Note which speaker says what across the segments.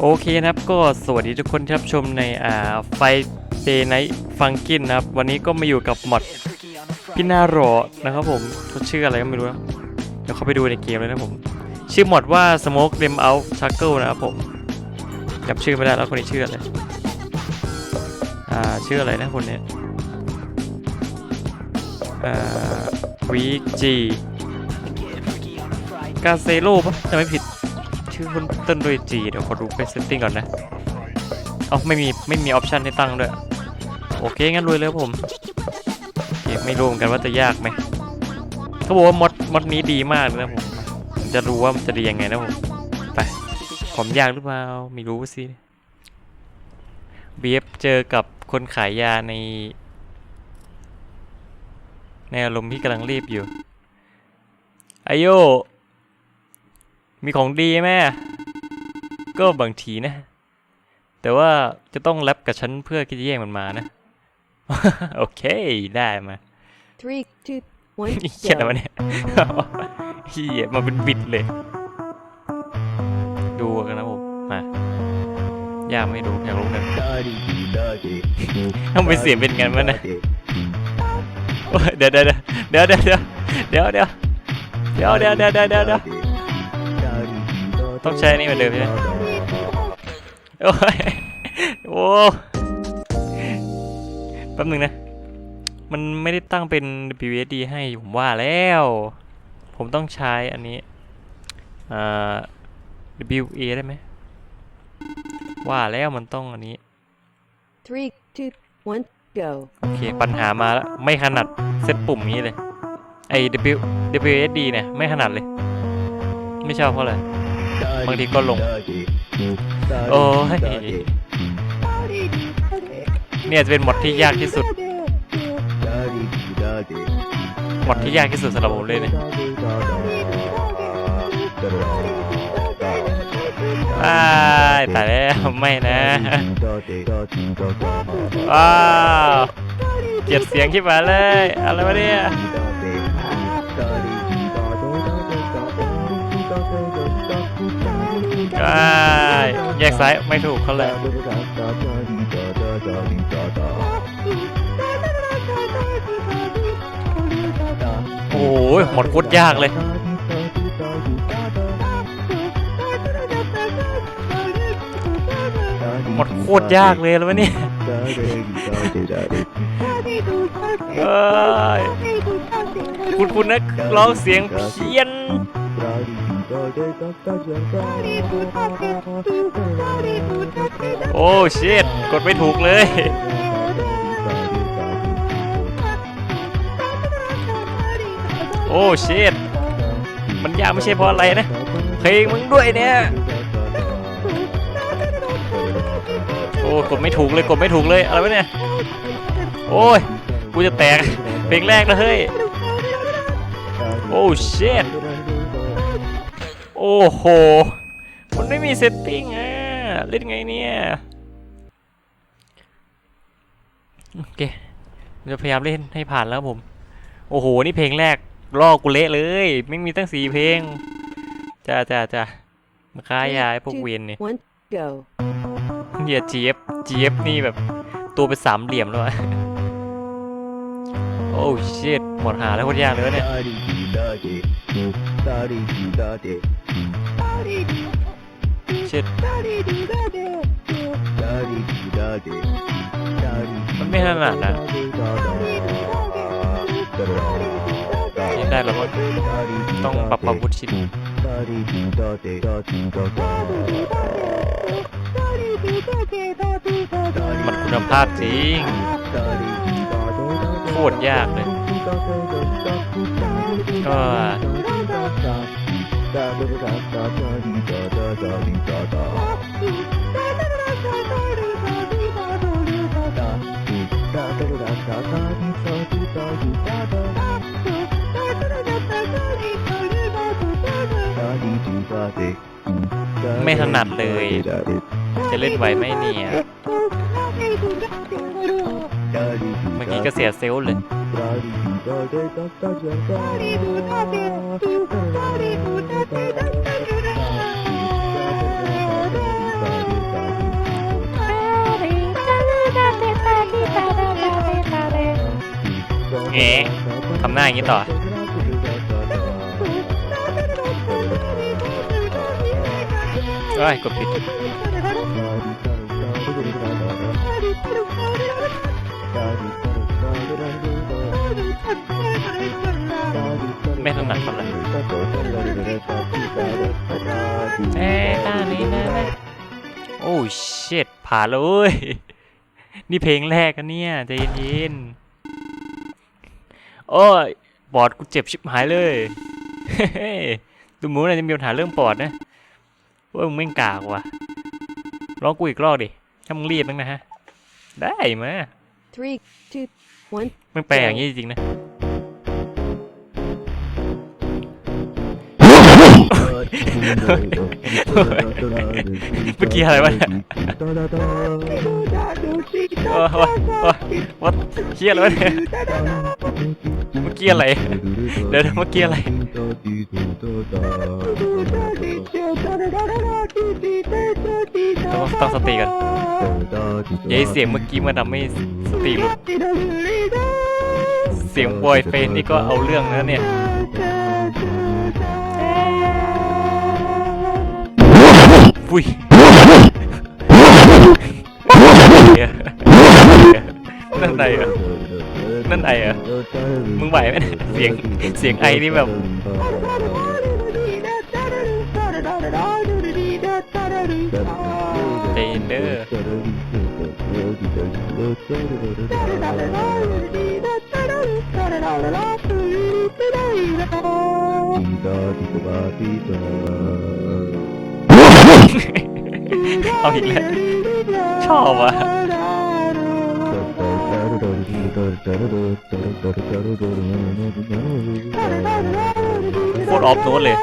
Speaker 1: โอเคนะครับก็สวัสดีทุกคนที่รับชมในอ่าไฟเดย์ไนท์ฟังกินนะครับ วันนี้ก็มาอยู่กับมอดพี่นาโรนะครับผมเขาชื่ออะไรก็ไม่รู้นะเดี๋ยวเขาไปดูในเกมเลยนะผม ชื่อมอดว่า Smoke Them Out Chuckle นะครับผมจำชื่อไม่ได้แล้วคนนี้ชื่ออะไรอ่าชื่ออะไรนะคนนี้อ่าวีจีกาเซโร่ปะจะไม่ผิด ชื่อคุณต้นด้วยจีเดี๋ยวขอดูไปเซตติ้งก่อนนะเอาไม่มีไม่มีออปชันให้ตั้งด้วย โอเค งั้นรวยเลยผมไม่รู้เหมือนกันว่าจะยากไหมเขาบอกว่ามดมดนี้ดีมากเลยนะผมผมจะรู้ว่ามันจะดียังไงนะผมไปผมยากหรือเปล่าไม่รู้สิเบียบเจอกับคนขายยาใน ในอารมณ์ที่กำลังรีบอยู่อโย มีของดีไหมก็บางทีนะ แต่ว่าจะต้องแรปกับฉันเพื่อที่จะแย่งมันมานะ โอเค ได้มา
Speaker 2: Three, two, one,
Speaker 1: นี่เขียนอะไร
Speaker 2: go.
Speaker 1: วะเนี่ยเฮียมาเป็นบิดเลย ดูกันนะผม มายากไม่ดูอยากรู้กันทำไมเสียงเป็นไงวะเนี่ยโอ้ยเดี๋ยวเดี๋ยวเดี๋ยวเดี๋ยวเดี๋ยวเดี๋ยวเดี๋ยวเดี๋ยวเดี๋ยวเดี๋ยวเดี๋ยวเดี๋ยว ต้องใช้อันนี่เหมือนเดิมใช่ไหมโอ้ยโอ้แป๊บหนึงนะ มันไม่ได้ตั้งเป็น WSD ให้ผมว่าแล้ว ผมต้องใช้อันนี้อ่า WA ได้ไหม ว่าแล้วมันต้องอันนี้
Speaker 2: Three, two, one, go.
Speaker 1: โอเค ปัญหามาแล้ว ไม่ถนัดเซตปุ่มนี้เลย ไอ้ W WSD เนี่ย ไม่ถนัดเลย ไม่ชอบเพราะอะไร บางทีก็ลง โอ้ยเนี่ยจะเป็นมอดที่ยากที่สุดมอดที่ยากที่สุดสำหรับผมเลยเนี่ยอ้ายตายแล้วไม่นะว้าวเกลียดเสียงขึ้นมาเลย อะไรวะเนี่ย อ้ายแยกซ้ายไม่ถูกเขาเลยโอ้ยหมดโคตรยากเลย หมดโคตรยากเลยแล้ววะเนี่ยเอ้ยคุณคุณนะร้องเสียงเพี้ยน โอ้เชิดกดไม่ถูกเลย โอ้เชิดมันยากไม่ใช่เพราะอะไรนะ เพลงมึงด้วยเนี่ย โอ้กดไม่ถูกเลยกดไม่ถูกเลยอะไรวะเนี่ย โอ้ย กูจะแตก เพลงแรกแล้วเฮ้ย โอ้เชิด อ้โห มันไม่มีเซตติ้งอะ เล่นไงเนี่ย โอเคจะพยายามเล่นให้ผ่านแล้วผม โอ้โห นี่เพลงแรกลอกกูเละเลย ไม่มีตั้งสี่เพลง จ้าจ้าจ้ามาค้ายาไอ้พวกเวียนเนี่ย
Speaker 2: One, go.
Speaker 1: เฮีย GF GF นี่แบบ ตัวเป็นสามเหลี่ยมแล้วอะโอ้ชิตหมดหาแล้วโคตรยากเลยเนี่ย ชิตมันไม่ถนัดนะนี่ได้แล้วมั้งต้องปรับความคุ้นชินมันคุณภาพจริงโคตรยากเลย ก็ไม่ถนัดเลย จะเล่นไหวไหมเนี่ยเมื่อกี้ก็เสียเซลล์เลย
Speaker 3: เอ๊ะทำหน้าอย่างนี้ต่อเอ้ยกดผิด ไม่ถนัดเท่าไหร่เอ้ตานี้นะนะโอ้เชิตผ่านแล้วเว้ยนี่เพลงแรกกันเนี่ยใจเย็นๆโอ้ยปอดกูเจ็บชิบหายเลยเฮ้ยดูหมูน่าจะมีปัญหาเรื่องปอดนะว่ามึงไม่งกากว่ะร้องกูอีกรอบดิถ้ามึงรีบนังนะฮะ ได้มา
Speaker 2: Three, two, one.
Speaker 3: มึงแปลอย่างนี้จริงๆนะ เมื่อกี้อะไรวะเนี่ยโอ้โหโอ้โหวัดเชี่ยอะไรวะเนี่ยเมื่อกี้อะไร เดี๋ยวเมื่อกี้อะไร ต้องต้องสติกันอย่าให้เสียงเมื่อกี้มันทำให้สติหลุด เสียงบอยเฟนนี่ก็เอาเรื่องนะเนี่ยอุ้ยนั่นไงเหรอนั่นไงเหรอมึงไหวไหมเนี่ยเสียงเสียงไอนี่แบบ เจนเดอร์เอาอีกแล้วชอบอะโคตรออฟโน้ตเลย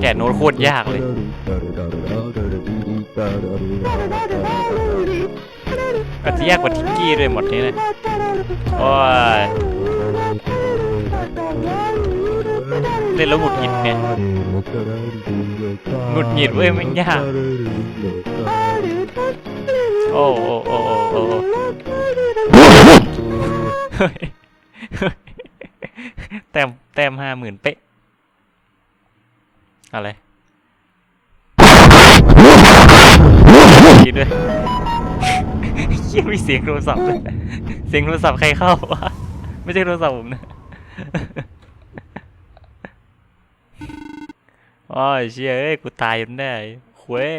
Speaker 3: แกะโน้ตโคตรยากเลย อาจจะยากกว่าทิกกี้ด้วยหมดนี้นะโอ้ยเล่นแล้วหงุดหงิดเนี่ยหงุดหงิดเว้ยไม่ยาก โอ้โอ้โอ้โอ้ เฮ้ยแต้มแต้มห้าหมื่นเป๊ะ อะไรดีด้วยเฮียมีเสียงโทรศัพท์ด้วยเสียงโทรศัพท์ใครเข้าวะไม่ใช่โทรศัพท์ผมนะโอ้ยเชี่ยเอ้ยกูตายจนได้เว้ย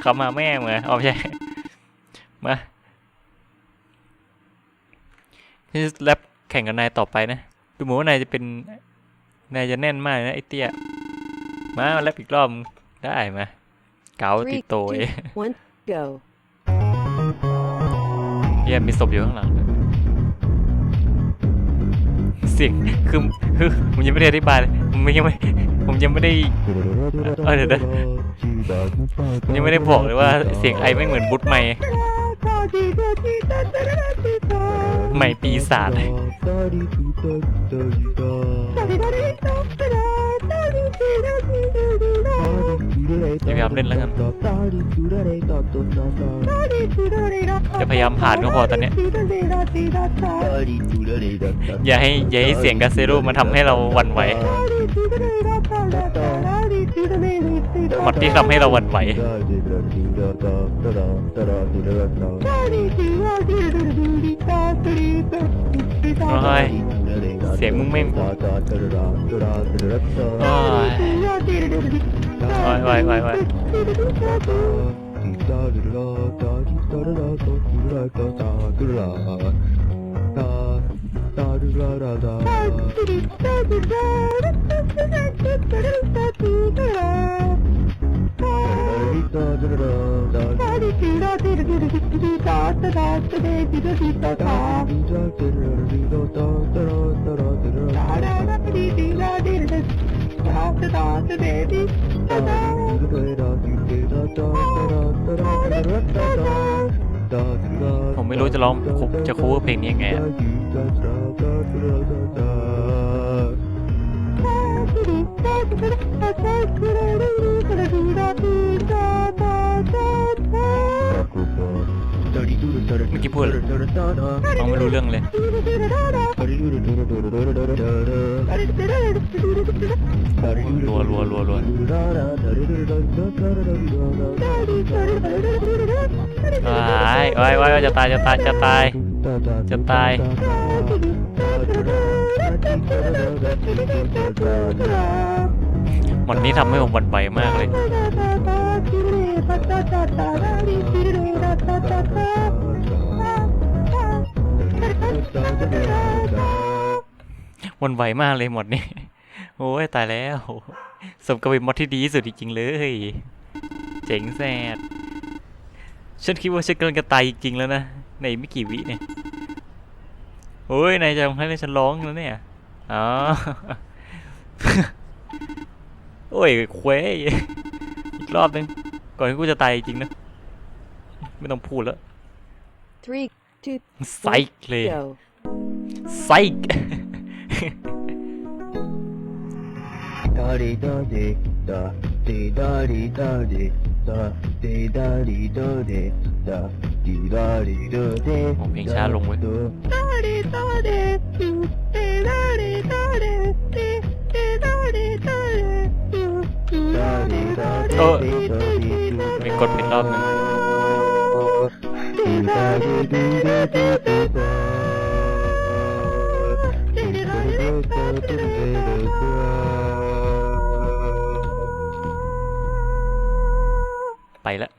Speaker 3: เขามาแม่เหมือนเอาใช่มา นี่แรปแข่งกับนายต่อไปนะ ดูเหมือนว่านายจะเป็น นายจะแน่นมากนะไอ้เตี้ย มาแรปอีกรอบมึงได้มาเก๋าติด
Speaker 2: Three,
Speaker 3: โตเอ้
Speaker 2: two, one, go.
Speaker 3: เฮียมีศพอยู่ข้างหลังด้วยเสียงคือคือผมยังไม่ได้อธิบายเลยผมยังไม่ผมยังไม่ได้เออเดี๋ยวนะผมยังไม่ได้บอกเลยว่าเสียงไอไม่งเหมือนบุ๊ทไม่ ไม่ปีศาจเลย จะพยายามเล่นแล้วกันจะพยายามผ่านก็พอตอนเนี้ยอย่าให้อย่าให้เสียงกาเซโร่มาทำให้เราหวั่นไหวหมดที่ทำให้เราหวั่นไหวโอ้ยเสียงมึงไม่โอ้ย Vay vay vay vay. ผมไม่รู้จะร้องจะคูเวอร์เพลงนี้ยังไงอะ
Speaker 1: อกี้พูดฟังไม่รู้เรื่องเลย รัวรัวรัวรัวว้ายว้ายว้ายจะตายจะตายจะตายจะตายหมดนี้ทำให้ผมหวั่นไหวมากเลยห วันไหวมากเลยหมดนี่โอ้ยตายแล้ว สมกับเป็นมดที่ดีที่สุดจริงๆเลย เจ๋งแซดฉันคิดว่าฉันกำลังจะตายจริงๆแล้วนะในไม่กี่วิเนี่ยโอ้ยนายจะทำให้ฉันร้องแล้วเนี่ยอ๋อโอ้ยเคว้ยอีกรอบหนึงก่อนที่กูจะตายจริงนะ ไม่ต้องพูดแล้ว
Speaker 2: Three,
Speaker 1: ไซค์เลยไซค์
Speaker 3: ดอดีดอดีดอดีดอดีดอดีดอดีดอดีดอดีด
Speaker 1: อดีดอดีดอดีผมเพลงช้าลงเว้ย
Speaker 3: ดอดีดอดีดดีดอดีดอดีดีดี
Speaker 1: ดอ
Speaker 3: ดีด
Speaker 1: อดีดอดีดอดีเอ
Speaker 3: อมีกดเป็นรอบนึง
Speaker 1: ไปละ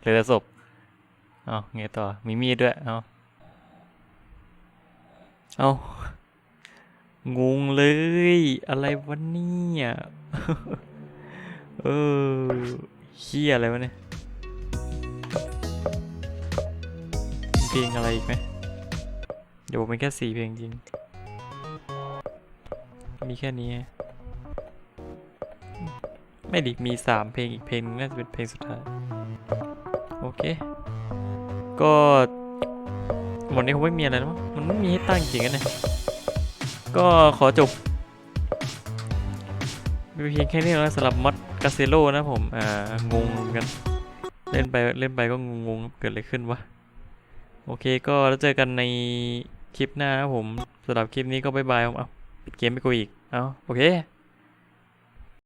Speaker 1: เหลือแต่ศพเอาไงต่อ มีมีดด้วย เอาเอางงเลย อะไรวะเนี่ย เออเฮียอะไรวะเนี่ย เพลงอะไรอีกไหมเดี๋ยวผมเป็นแค่สี่เพลงจริง มีแค่นี้ ไม่ดิมีสามเพลงอีกเพลงน่าจะเป็นเพลงสุดท้าย โอเค ก็หมดนี้คงไม่มีอะไรแล้วมันไม่มีให้ตั้งจริงกันเนี่ยก็ขอจบมีเพียงแค่นี้แล้วสำหรับมอดกาเซโลนะผม อ่า งงกัน เล่นไปเล่นไปก็งงๆเกิดอะไรขึ้นวะ โอเคก็แล้วเจอกันในคลิปหน้าครับผมสำหรับคลิปนี้ก็บายบายผมเอาปิดเกมไปกูอีกเอาโอเค